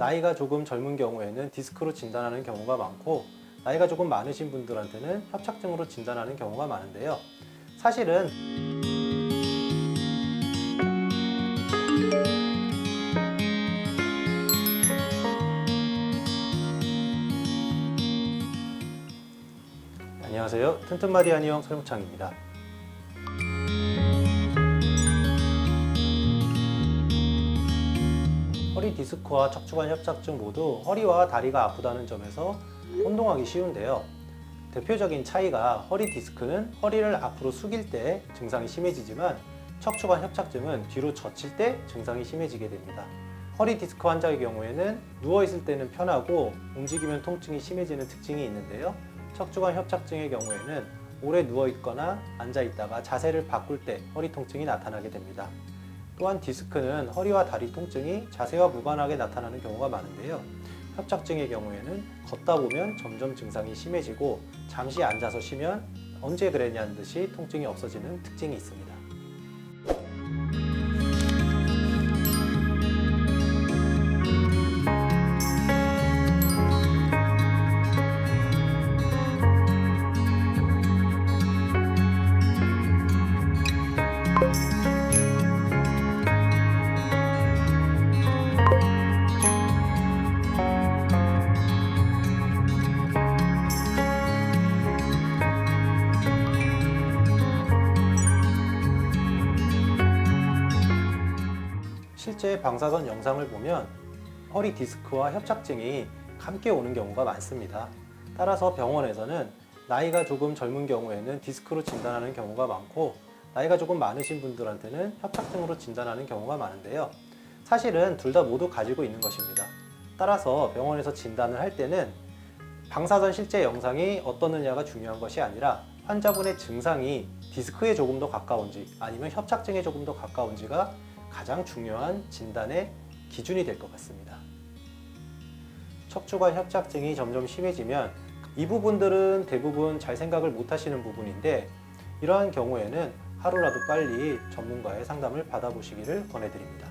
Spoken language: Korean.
나이가 조금 젊은 경우에는 디스크로 진단하는 경우가 많고 나이가 조금 많으신 분들한테는 협착증으로 진단하는 경우가 많은데요. 사실은 안녕하세요. 튼튼마디 한의원 설무창입니다. 디스크와 척추관 협착증 모두 허리와 다리가 아프다는 점에서 혼동하기 쉬운데요. 대표적인 차이가 허리 디스크는 허리를 앞으로 숙일 때 증상이 심해지지만 척추관 협착증은 뒤로 젖힐 때 증상이 심해지게 됩니다. 허리 디스크 환자의 경우에는 누워 있을 때는 편하고 움직이면 통증이 심해지는 특징이 있는데요. 척추관 협착증의 경우에는 오래 누워 있거나 앉아 있다가 자세를 바꿀 때 허리 통증이 나타나게 됩니다. 또한 디스크는 허리와 다리 통증이 자세와 무관하게 나타나는 경우가 많은데요. 협착증의 경우에는 걷다 보면 점점 증상이 심해지고 잠시 앉아서 쉬면 언제 그랬냐는 듯이 통증이 없어지는 특징이 있습니다. 실제 방사선 영상을 보면 허리 디스크와 협착증이 함께 오는 경우가 많습니다. 따라서 병원에서는 나이가 조금 젊은 경우에는 디스크로 진단하는 경우가 많고 나이가 조금 많으신 분들한테는 협착증으로 진단하는 경우가 많은데요. 사실은 둘 다 모두 가지고 있는 것입니다. 따라서 병원에서 진단을 할 때는 방사선 실제 영상이 어떻느냐가 중요한 것이 아니라 환자분의 증상이 디스크에 조금 더 가까운지 아니면 협착증에 조금 더 가까운지가 가장 중요한 진단의 기준이 될 것 같습니다. 척추관 협착증이 점점 심해지면 이 부분들은 대부분 잘 생각을 못 하시는 부분인데 이러한 경우에는 하루라도 빨리 전문가의 상담을 받아보시기를 권해드립니다.